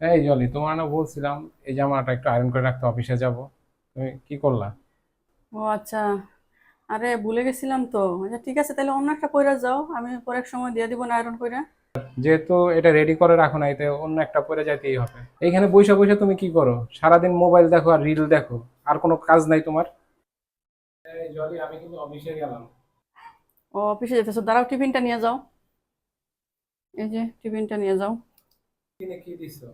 এই জলি তোমার না বলছিলাম এই জামাটা একটু আয়রন করে রাখতে অফিসে যাব। তুমি কি করলা? ও আচ্ছা আরে ভুলে গেছিলাম তো। আচ্ছা ঠিক আছে তাহলে অন্য একটা কইরা যাও আমি পরে এক সময় দিয়ে দিব না আয়রন কইরা। যেহেতু এটা রেডি করে রাখো নাই তো অন্য একটা পরে যাইতেই হবে। এইখানে বসে বসে তুমি কি করো? সারাদিন মোবাইল দেখো আর রিল দেখো আর কোনো কাজ নাই তোমার? এই জলি আমি কিন্তু অফিসে গেলাম। ও অফিসে যেতেছো দাঁড়াও টিফিনটা নিয়ে যাও। এই যে টিফিনটা নিয়ে যাও। কি দিছো?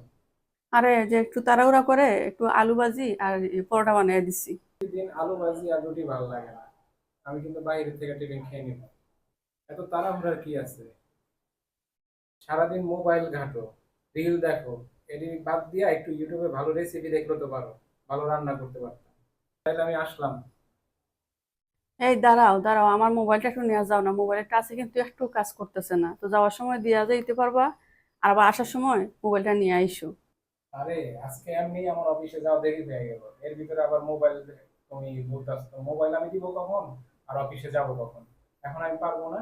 আরে যে একটু তাড়াহুড়া করে একটু আলু ভাজি আর পরোটা বানিয়ে দিচ্ছি দিন আলু ভাজি আর রুটি ভালো লাগে না। আমি কিন্তু বাইরে থেকে টিফিন খেয়ে নিব এত তাড়াহুড়ার কি আছে? সারাদিন মোবাইল ঘাঁটো রিল দেখো এটি বাদ দিয়া একটু ইউটিউবে ভালো রেসিপি দেখলে তো পারো ভালো রান্না করতে পারতাম। তাহলে আমি আসলাম। এই দাঁড়াও দাঁড়াও আমার মোবাইলটা একটু নিয়ে যাও না মোবাইলের কাছে কিন্তু একটু কাজ করতেছে না। তো যাওয়ার সময় দিয়ে যাইতে পারবা আর আবার আসার সময় মোবাইলটা নিয়ে আইসো। আরে, আজকে এমনি আমার অফিসে যাওয়া দেরি হয়ে গেল। এর ভিতরে আবার মোবাইল তুমি বলতেছো মোবাইল আমি দিব কখন? আর অফিসে যাব কখন? এখন আমি পারব না।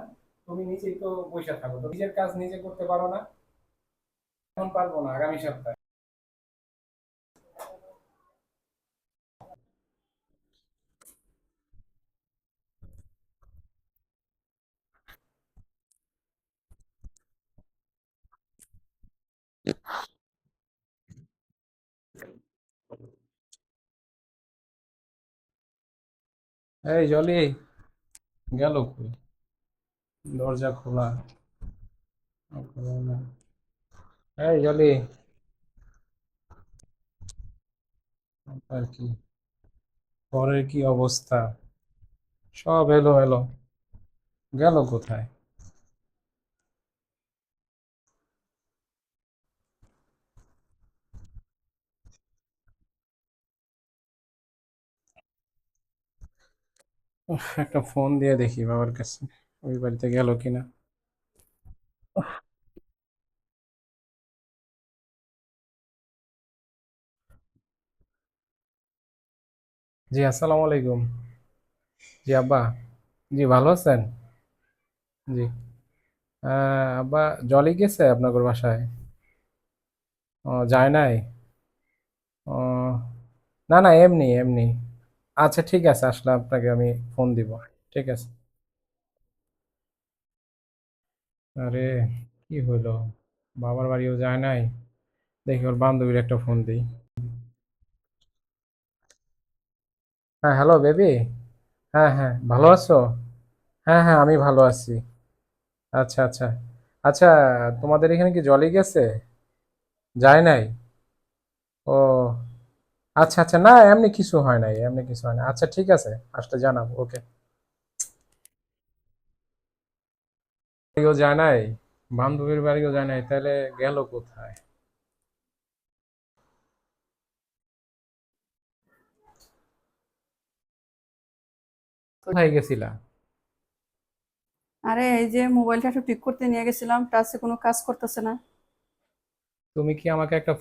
তুমি নিজেই তো বসে থাকো তো, নিজের কাজ নিজে করতে পারো না। এখন পারব না, আগামী সপ্তাহে। এই জলি, গেল কই? দরজা খোলা। এই জলি। আর কি? ঘরের কি অবস্থা? সব এলো এলো গেল কোথায়? একটা ফোন দিয়ে দেখি বাবার কাছে, ওই বাড়িতে গেল কিনা। জি, আসসালামু আলাইকুম। জি, আব্বা। জি, ভালো আছেন? জি। আব্বা, জলি গেছে আপনার বাসায়? ও, যায় নাই? ও, না না, এমনি এমনি। আচ্ছা ঠিক আছে, আসলে আপনাকে আমি ফোন দিব। ঠিক আছে। আরে, কি হইল? বাবার বাড়িও যায় নাই? দেখি ওর বান্ধবীর একটা ফোন দিই। হ্যাঁ হ্যালো বেবি হ্যাঁ হ্যাঁ ভালো আছো? হ্যাঁ হ্যাঁ আমি ভালো আছি। আচ্ছা আচ্ছা। আচ্ছা তোমাদের এখানে কি জলই গেছে? যায় নাই? ও আচ্ছা আচ্ছা না এমনি কিছু হয় নাই এমনি কিছু হয় না আচ্ছা ঠিক আছে আসলে জানাব ওকে। বাড়িও যায় নাই বান্ধবীর বাড়িও যায় নাই তাহলে গেল কোথায়? কোথায় গেছিলা? আরে এই যে মোবাইলটা একটু ঠিক করতে নিয়ে গেছিলাম টাচে কোনো কাজ করতেছে না। তুমি কি আমাকে একটা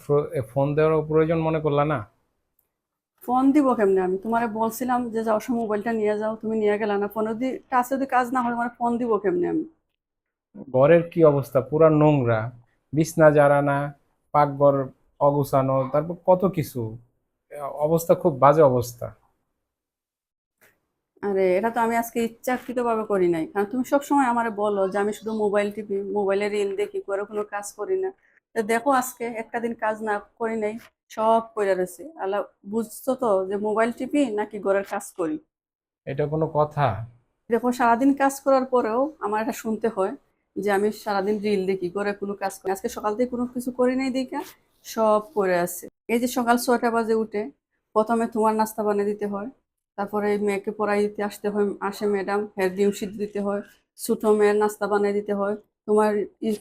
ফোন দেওয়ার প্রয়োজন মনে করলা না? ফোন দিব কেমনে আমি? তোমারে বলছিলাম যে যাওয়ার সময় মোবাইলটা নিয়ে যাও তুমি নিয়ে গেলা না। ফোন যদি টাচে যদি কাজ না হয় তোমার ফোন দিব কেমনে আমি? ঘরের কি অবস্থা? পুরা নোংরা। বিছনা জারানা পাকঘর অগুছানো তারপর কত কিছু? অবস্থা খুব বাজে অবস্থা। আরে এটা তো আমি আজকে ইচ্ছাকৃতভাবে করি নাই। কারণ তুমি সবসময় আমারে বলো যে আমি শুধু মোবাইল টিপি মোবাইলে রিল দেখি করে কোনো কাজ করি না। তো দেখো আজকে একটা দিন কাজ না করি নাই সব করে রয়েছে আল্লাহ বুঝছ তো যে মোবাইল টিপি নাকি ঘরের কাজ করি? এটা কোনো কথা। দেখো সারাদিন কাজ করার পরেও আমার এটা শুনতে হয় যে আমি সারাদিন রিল দেখি ঘরে কোনো কাজ করি আজকে সকাল থেকে কোনো কিছু করি নাই দেখা সব করে আছে। এই যে সকাল ছয়টা বাজে উঠে প্রথমে তোমার নাস্তা বানিয়ে দিতে হয় তারপরে মেয়েকে পড়াই দিতে আসতে হয় আসে ম্যাডাম হের ডিম সিদ্ধ দিতে হয় ছোটো মেয়ের নাস্তা বানিয়ে দিতে হয় তোমার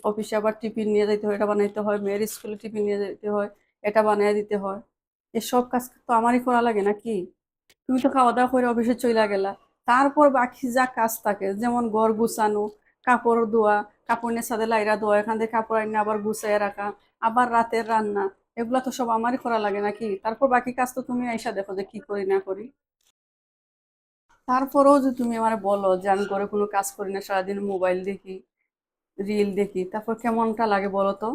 অফিসে আবার টিফিন নিয়ে যেতে হয় এটা বানাইতে হয় মেয়ের স্কুলে টিফিন নিয়ে যেতে হয় এটা বানিয়ে দিতে হয়। এসব কাজ তো আমারই করা লাগে নাকি? তুমি তো খাওয়া দাওয়া করে অফিসে চলে গেলা। তারপর বাকি যা কাজ থাকে, যেমন ঘর গুছানো, কাপড় ধোয়া কাপড় নিয়ে সাথে লাইরা ধোয়া, এখান থেকে কাপড় আইনে আবার গুছিয়ে রাখা, আবার রাতের রান্না, এগুলা তো সব আমারই করা লাগে নাকি? তারপর বাকি কাজ তো তুমি আইসা দেখো যে কি করি না করি। তারপরেও যে তুমি আমার বলো যে আমি ঘরে কোনো কাজ করি না, সারাদিন মোবাইল দেখি, রিল দেখি, তারপর কেমনটা লাগে বলো তো?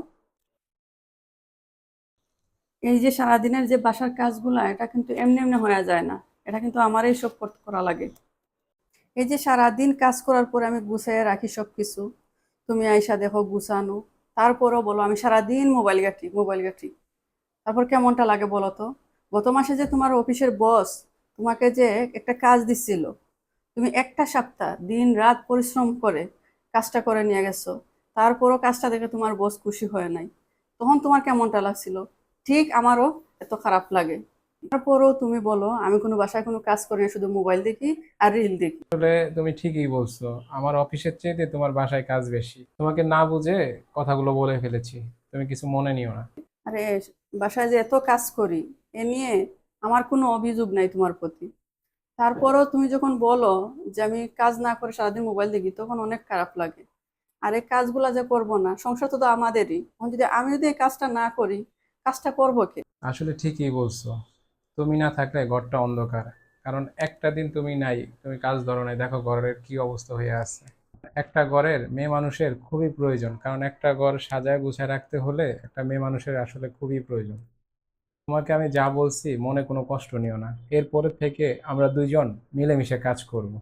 এই যে সারাদিনের যে বাসার কাজগুলা, এটা কিন্তু এমনি এমনি হয়ে যায় না। এটা কিন্তু আমারই সব করা লাগে। এই যে সারাদিন কাজ করার পরে আমি গুছাইয়ে রাখি সব কিছু তুমি আইসা দেখো গুছানো। তারপরেও বলো, আমি সারাদিন মোবাইল ঘাঁটি মোবাইল ঘাঁটি। তারপর কেমনটা লাগে বলো তো? গত মাসে যে তোমার অফিসের বস তোমাকে যে একটা কাজ দিচ্ছিল তুমি একটা সপ্তাহ দিন রাত পরিশ্রম করে কাজটা করে নিয়ে গেছো। তারপরও কাজটা দেখে তোমার বস খুশি হয় নাই। তখন তোমার কেমনটা লাগছিল? ঠিক আমারও এত খারাপ লাগে। তারপরও তুমি বলো আমি কোনো বাসায় কোনো কাজ করি না শুধু মোবাইল দেখি আর রিল দেখি। আসলে তুমি ঠিকই বলছো আমার অফিসের চেয়ে তোমার বাসায় কাজ বেশি। তোমাকে না বুঝে কথাগুলো বলে ফেলেছি তুমি কিছু মনে নিও না। আরে বাসায় যে এত কাজ করি এ নিয়ে আমার কোনো অভিযোগ নাই তোমার প্রতি। তারপরও তুমি যখন বলো যে আমি কাজ না করে সারাদিন মোবাইল দেখি তখন অনেক খারাপ লাগে। আর এই কাজগুলা যে করব না সংসার তো তো আমাদেরই। যদি আমি যদি এই কাজটা না করি কাজটা করব কি? আসলে ঠিকই বলছো। তুমি না থাকলে ঘরটা অন্ধকার। কারণ একটা দিন তুমি নাই, তুমি কাজ ধরো নাই, দেখো ঘরের কি অবস্থা হয়ে আছে। একটা ঘরের মেয়ে মানুষের খুবই প্রয়োজন, কারণ একটা ঘর সাজায় গুছায় রাখতে হলে একটা মেয়ে মানুষের আসলে খুবই প্রয়োজন। তোমাকে আমি যা বলছি মনে কোনো কষ্ট নিও না। এরপরে থেকে আমরা দুজন মিলেমিশে কাজ করব।